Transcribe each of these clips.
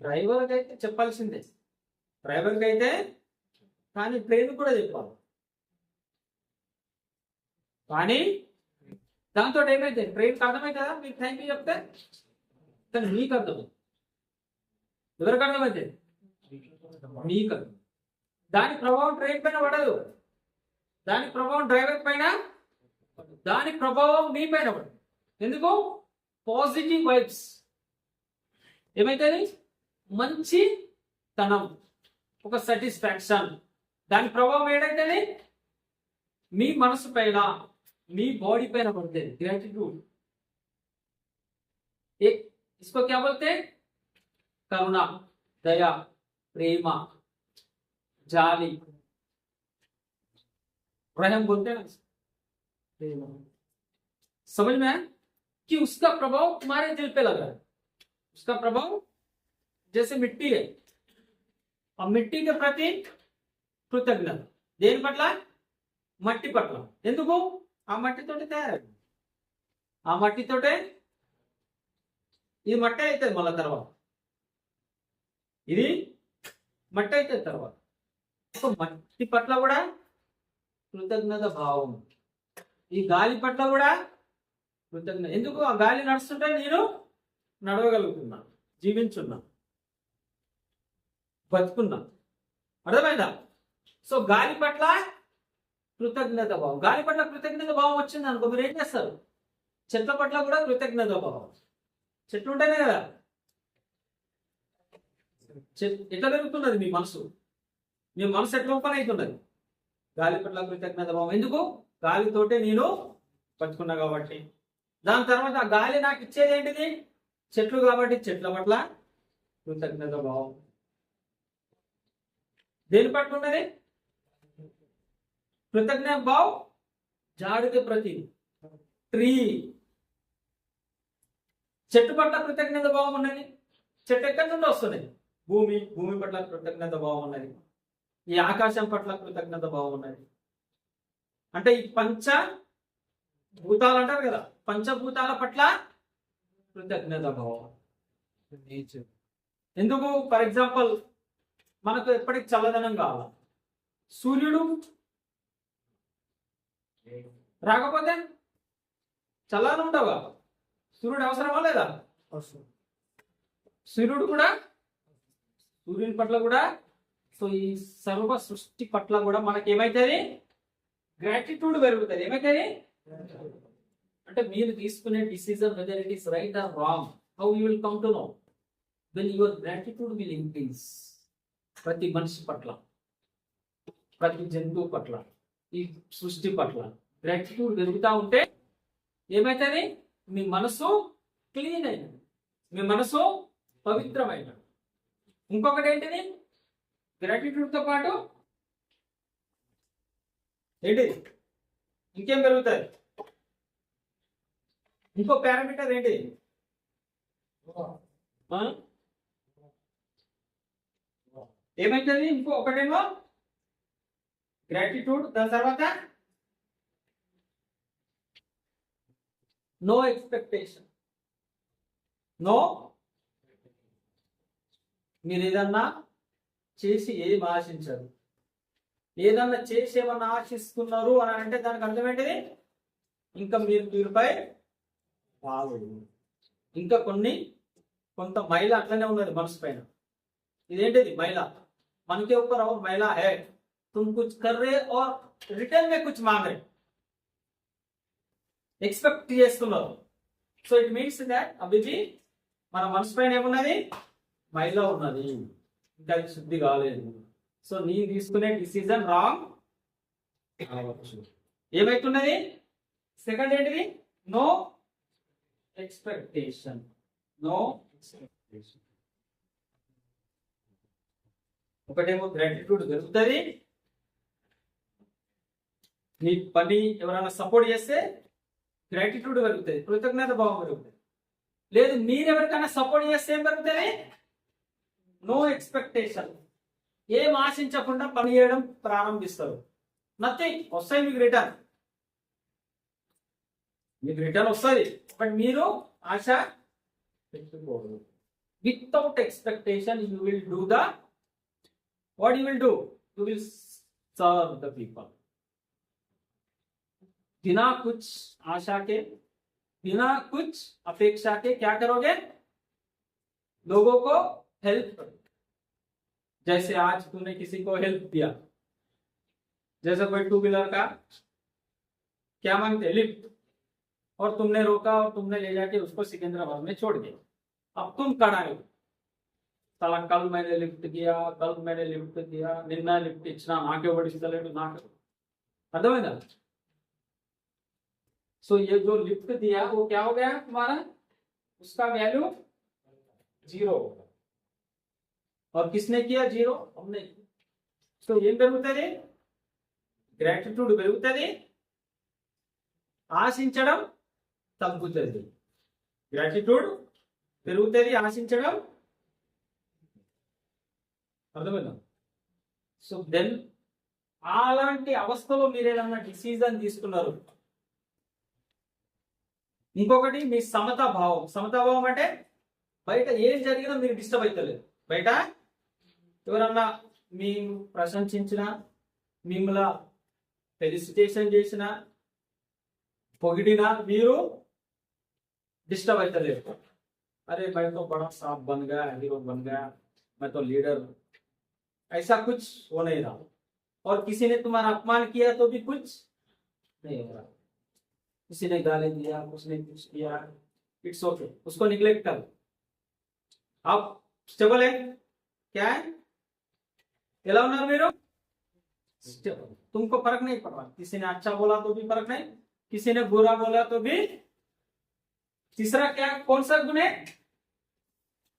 డ్రైవర్కి అయితే చెప్పాల్సిందే. డ్రైవర్కి అయితే కానీ ట్రైన్ కూడా చెప్పాలి. కానీ దాంతో ఏమైతే? ట్రైన్కి అర్థమవుతుందా మీకు థ్యాంక్ యూ చెప్తే? కానీ మీకు అర్థం ఎవరికి అర్థమైతే మీకు అర్థం దాని ప్రభావం ట్రైన్ పైన పడదు. దాని ప్రభావం డ్రైవర్ పైన దాని ప్రభావం మీ పైన పడదు. ఎందుకు? Positive vibes. ఏమైతుంది? మంచి తనం ఒక సాటిస్ఫాక్షన్ దాని ప్రభావం ఏదైతుంది మీ మనసు పైన మీ బాడీ పైన పడుతుంది గ్రాటిట్యూడ్ इसको क्या बोलते हैं करुणा दया प्रेम जाली रहम बोलते हैं ना प्रेम समझ में आया कि उसका प्रभाव तुम्हारे दिल पे लग रहा है उसका प्रभाव जैसे मिट्टी है और मिट्टी के प्रति కృతజ్ఞత దేని పట్ల మట్టి పట్ల ఎందుకు ఆ మట్టితోటి తయారైంది ఆ మట్టితోటే ఇది మట్టి అవుతుంది మళ్ళా తర్వాత ఇది మట్టి అవుతుంది తర్వాత సో మట్టి పట్ల కూడా కృతజ్ఞత భావం ఈ గాలి పట్ల కూడా కృతజ్ఞత ఎందుకు ఆ గాలి నడుస్తుంటే నేను నడవగలుగుతున్నా జీవించున్నా బతుకున్నాం. అర్థమైందా? సో గాలి పట్ల కృతజ్ఞత భావం. గాలి పట్ల కృతజ్ఞత భావం వచ్చింది అనుకో మీరు ఏం చేస్తారు? చెట్ల పట్ల కూడా కృతజ్ఞత భావం. చెట్లు ఉంటేనే కదా. చెట్- ఎట్లా పెరుగుతున్నది మీ మనసు? మీ మనసు ఎట్లా ఓపెన్ అవుతున్నది గాలి పట్ల కృతజ్ఞత భావం. ఎందుకు? గాలితోటే నేను బతుకున్నా కాబట్టి. దాని తర్వాత ఆ గాలి నాకు ఇచ్చేది ఏంటిది? చెట్లు కాబట్టి చెట్ల పట్ల కృతజ్ఞత భావం. దేని పట్ల ఉన్నది? కృతజ్ఞ భావ్ జాడికి ప్రతి ట్రీ. చెట్టు పట్ల కృతజ్ఞత భావం ఉన్నది. చెట్టు ఎక్కడి నుండి వస్తుంది? భూమి. భూమి పట్ల కృతజ్ఞత భావం ఉన్నది. ఈ ఆకాశం పట్ల కృతజ్ఞత భావం ఉన్నది. అంటే ఈ పంచ భూతాలు అంటారు కదా పంచభూతాల పట్ల కృతజ్ఞత భావం. ఎందుకు? ఫర్ ఎగ్జాంపుల్ మనకు ఎప్పటికి చల్లదనం కావాలి. సూర్యుడు రాకపోతే చల్లదనం ఉండవా. సూర్యుడు అవసరమా లేదా? సూర్యుడు కూడా సూర్యుని పట్ల కూడా సో ఈ సర్వ సృష్టి పట్ల కూడా మనకి ఏమైతుంది? గ్రాటిట్యూడ్ పెరుగుతుంది. ఏమైతుంది? అంటే మీరు తీసుకునే decision whether it is right or wrong how you will come to know when your gratitude will increase ప్రతి మనిషి పట్ల ప్రతి జంతువు పట్ల ఈ సృష్టి పట్ల గ్రాటిట్యూడ్ పెరుగుతూ ఉంటే ఏమైతుంది? మీ మనసు క్లీన్ అయినది. మీ మనసు పవిత్రమైన ఇంకొకటి ఏంటిది? గ్రాటిట్యూడ్తో పాటు ఏంటి ఇంకేం పెరుగుతుంది ఇంకో పారామీటర్ ఏంటి ఏమైతుంది? ఇంకో ఒకటేమో? గ్రాటిట్యూడ్ దాని తర్వాత నో ఎక్స్పెక్టేషన్ నో మీరు ఏదన్నా చేసి ఏది ఆశించరు. ఏదన్నా చేసి ఏమన్నా ఆశిస్తున్నారు అని అంటే దానికి అర్థం ఏంటిది? ఇంకా మీరు మీరుపై బాగుంది ఇంకా కొన్ని కొంత మైల అట్లనే ఉన్నది మనసు పైన. ఇదేంటిది? మైల मन के ऊपर और मैला है तुम कुछ कर रहे और रिटर्न में कुछ मांग रहे ఎక్స్పెక్ట్ చేస్తున్నారు సో ఇట్ మీన్స్ దాట్ అభిజీ మన మనసు పైన ఏమున్నది మైలో ఉన్నది ఇంకా అది శుద్ధి కాలేదు సో నీ తీసుకునే డిసిజన్ రాంగ్ కావచ్చు ఏమైతున్నది సెకండ్ ఏంటిది నో ఎక్స్పెక్టేషన్ నో ఎక్స్పెక్టేషన్ ఒకటేమో గ్రాటిట్యూడ్ దొరుకుతుంది. నీ పని ఎవరైనా సపోర్ట్ చేస్తే గ్రాటిట్యూడ్ పెరుగుతుంది కృతజ్ఞత భావం పెరుగుతుంది. లేదు మీరు ఎవరికైనా సపోర్ట్ చేస్తే ఏం పెరుగుతుంది? నో ఎక్స్పెక్టేషన్ ఏం ఆశించకుండా పని చేయడం ప్రారంభిస్తారు. నథింగ్ వస్తాయి మీకు రిటర్న్ మీకు రిటర్న్ వస్తుంది బట్ మీరు ఆశ పెట్టుకోరు. Without expectation you will do the what you will do? You will serve the people. बिना कुछ आशा के, बिना कुछ अपेक्षा के क्या करोगे? लोगों को हेल्प जैसे आज तूने किसी को हेल्प दिया जैसे कोई टू व्हीलर का, क्या मांगते? लिफ्ट और तुमने रोका और तुमने ले जाके उसको सिकंदराबाद में छोड़ दिया। अब तुम खड़ा हो? साला कल मैंने लिफ्ट किया कल मैंने लिफ्ट किया నిన్న లిఫ్ట్ ఇచ్చిన నాకే పడిస్తలేడు నాకు అర్థమైందా सो ये जो लिफ्ट दिया वो क्या हो गया तुम्हारा उसका वैल्यू जीरो होगा और किसने किया जीरो हमने సో ఏం పెరుగుతుంది గ్రాటిట్యూడ్ పెరుగుతుంది ఆశించడం తగ్గుతుంది గ్రాటిట్యూడ్ పెరుగుతుంది ఆశించడం అర్థమైందా సో దెన్ అలాంటి అవస్థలో మీరు ఏదన్నా డిసిజన్ తీసుకున్నారు ఇంకొకటి మీ సమతా భావం సమతా భావం అంటే బయట ఏం జరిగినా మీరు డిస్టర్బ్ అవుతలేదు బయట ఎవరన్నా మీ ప్రశంసించిన మిమ్మల్ని ఫెలిసిటేషన్ చేసిన పొగిడినా మీరు डिस्टर्ब అయితే లేదు अरे मैं तो बड़ा साफ बन गया हीरो बन गया मैं तो लीडर हूं ऐसा कुछ हो नहीं रहा। और किसी ने तुम्हारा अपमान किया तो भी कुछ नहीं हो रहा। किसी ने गाली दिया, उसने कुछ किया इट्स ओके okay. उसको निग्लेक्ट कर। आप स्टेबल है? क्या है? एलाउ ना मेरो स्टेबल तुमको फ़र्क नहीं पड़। रहा किसी ने अच्छा बोला तो भी फ़र्क नहीं, किसी ने बुरा बोला तो भी। तीसरा क्या, कौन सा गुण है?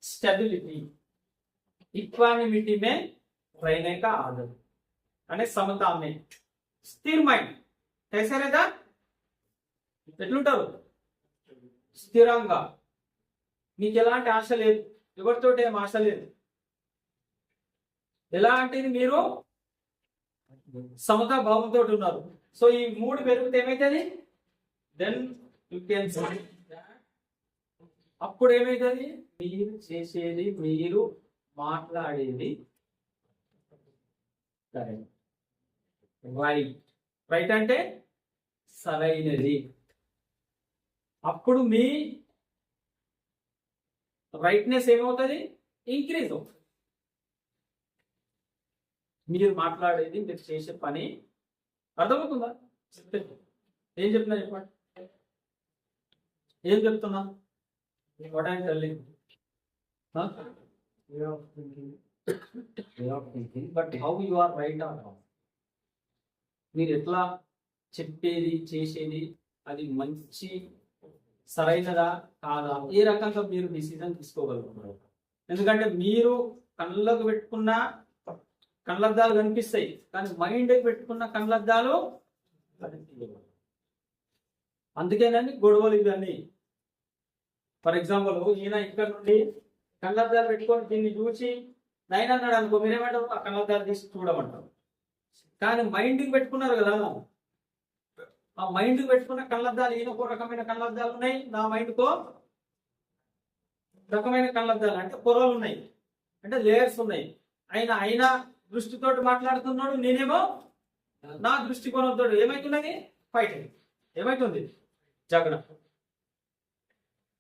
स्टेबिलिटी इक्वानिमिटी में रहने का आदत यानी समता में स्थिर माइंड कैसे रहता ఎట్లుంటారు స్థిరంగా మీకు ఎలాంటి ఆశ లేదు ఎవరితోటి ఏం ఆశ లేదు ఎలాంటిది మీరు సమతా భావంతో ఉన్నారు సో ఈ మూడు పెరిగితే ఏమైతుంది దెన్ యు కెన్ అప్పుడు ఏమైతుంది మీరు చేసేది మీరు మాట్లాడేది రైట్ రైట్ అంటే సరైనది. అప్పుడు మీ రైట్నెస్ ఏమవుతుంది? ఇంక్రీజ్ అవుతుంది. మీరు మాట్లాడేది మీరు చేసే పని అర్థమవుతుందా? ఏం చెప్తున్నా చెప్పండి. ఏం చెప్తున్నా? What I'm telling thinking but how you are right or wrong మీరు ఎట్లా చెప్పేది చేసేది అది మంచి సరైనదా కాదా? ఏ రకంగా మీరు డిసిజన్ తీసుకోగలుగుతున్నారు? ఎందుకంటే మీరు కళ్ళకు పెట్టుకున్న కళ్ళద్దాలు కనిపిస్తాయి. కానీ మైండ్ పెట్టుకున్న కళ్ళద్దాలు అందుకేనని అందుకేనండి గొడవలు ఇవన్నీ. ఫర్ ఎగ్జాంపుల్ ఈయన ఇక్కడ నుండి కళ్ళద్దాలు పెట్టుకొని దీన్ని చూసి నైన్ అన్నాడు అనుకో మీరేమంటారు ఆ కళ్ళద్దాలు తీసి చూడమంటారు కానీ మైండ్ పెట్టుకున్నారు కదా ఆ మైండ్ పెట్టుకున్న కళ్ళద్దాలు ఈయనకో రకమైన కళ్ళద్దాలు ఉన్నాయి నా మైండ్కో రకమైన కళ్ళద్దాలు అంటే పొరలు ఉన్నాయి అంటే లేయర్స్ ఉన్నాయి ఆయన ఆయన దృష్టితోటి మాట్లాడుతున్నాడు నేనేమో నా దృష్టికోణంతో ఏమైతున్నది ఫైట్ ఏమైతుంది झगड़ा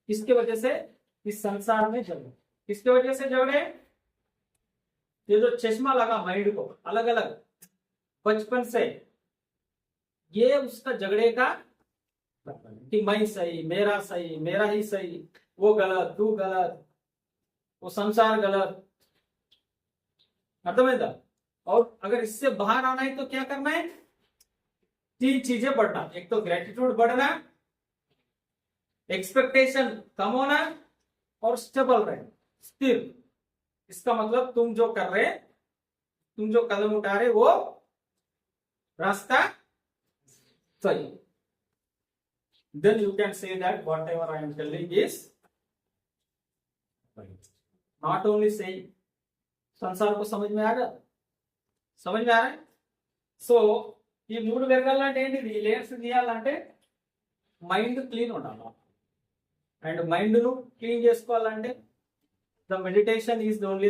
किसकी वजह से इस संसार में झगड़ा किसकी वजह से झगड़े ये जो चश्मा लगा माइंड को अलग अलग बचपन से, ये उसका झगड़े का कि मैं सही, मेरा सही, मेरा ही सही, वो गलत, तू गलत, वो संसार गलत। अर्थमैदा और अगर इससे बाहर आना है तो क्या करना है? तीन चीज़ें बढ़ना। एक तो ग्रेटिट्यूड बढ़ना एक्सपेक्टेशन कम होना और स्टेबल रहना, स्थिर। इसका मतलब तुम जो कर रहे तुम जो कदम उठा रहे वो रास्ता सही then you can say that whatever I am telling is right. not only saying संसार को समझ में आ रहा समझ में आ रहा है సో ఈ మూడు పెరగాలంటే ఏంటిది ఈ లేయర్స్ తీయాలంటే మైండ్ క్లీన్ ఉండాలి అండ్ మైండ్ను క్లీన్ చేసుకోవాలంటే the meditation is the only